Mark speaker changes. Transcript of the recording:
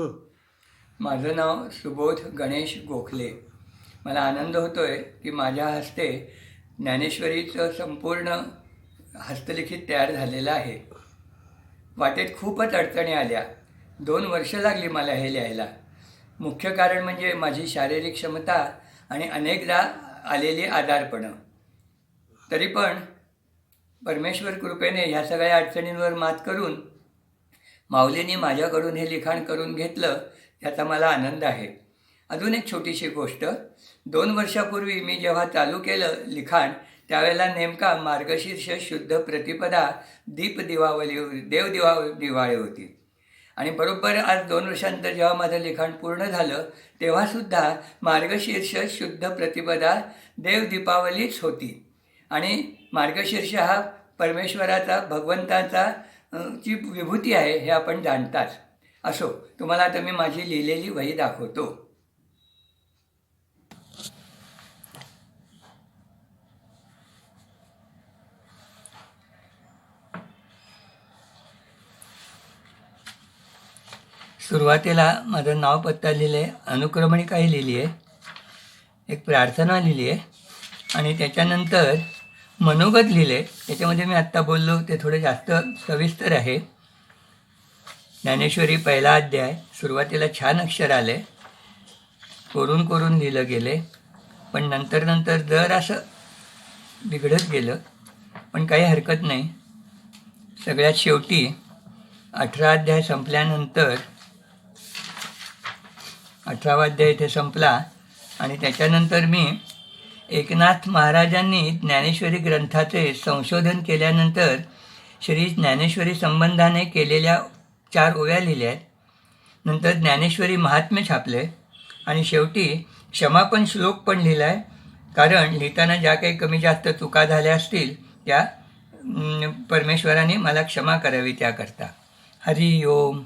Speaker 1: हो. माझं नाव सुबोध गणेश गोखले. मला आनंद होतो आहे की माझ्या हस्ते ज्ञानेश्वरीचं संपूर्ण हस्तलिखित तयार झालेलं आहे. वाटेत खूपच अडचणी आल्या. दोन वर्ष लागली मला हे लिहायला. मुख्य कारण म्हणजे माझी शारीरिक क्षमता आणि अनेकदा आलेली आजारपणं तरी पण परमेश्वर कृपेने ह्या सगळ्या अडचणींवर मात करून माऊलींनी माझ्याकडून हे लिखाण करून घेतलं याचा मला आनंद आहे. अजून एक छोटीशी गोष्ट. दोन वर्षापूर्वी मी जेव्हा चालू केलं लिखाण त्यावेळेला नेमका मार्गशीर्ष शुद्ध प्रतिपदा दीप दिवावली देव दिवा दिवाळी होती. आणि बरोबर आज दोन वर्षांतर जेव्हा माझं लिखाण पूर्ण झालं तेव्हासुद्धा मार्गशीर्ष शुद्ध प्रतिपदा देव दीपावलीच होती. आणि मार्गशीर्ष हा परमेश्वराचा भगवंताचा ची विभूती आहे हे आपण जाणताच. असो तुम्हाला आता मी माझी लिहिलेली वही दाखवतो. सुरुवातीला माझं नाव पत्ता लिहिले आहे अनुक्रमणिकाही लिहिली आहे एक प्रार्थना लिहिली आहे आणि त्याच्यानंतर मनोगत लिहिले. त्याच्यामध्ये मी आत्ता बोललो ते थोडं जास्त सविस्तर आहे. ज्ञानेश्वरी पहिला अध्याय सुरुवातीला छान अक्षर आले. कोरून कोरून लिहिलं गेले. पण नंतर नंतर जर असं बिघडत गेलं पण काही हरकत नाही. सगळ्यात शेवटी अठरा अध्याय संपल्यानंतर अठरावा अध्याय इथे संपला आणि त्याच्यानंतर मी एकनाथ महाराजांनी ज्ञानेश्वरी ग्रंथाचे संशोधन केल्यानंतर श्री ज्ञानेश्वरी संबंधाने केलेल्या चार ओव्या लिहिल्या आहेत. नंतर ज्ञानेश्वरी महात्म्य छापले आणि शेवटी क्षमापण श्लोक पण लिहिला आहे कारण लिहिताना ज्या काही कमी जास्त चुका झाल्या असतील त्या परमेश्वराने मला क्षमा करावी त्याकरता. हरी ओम.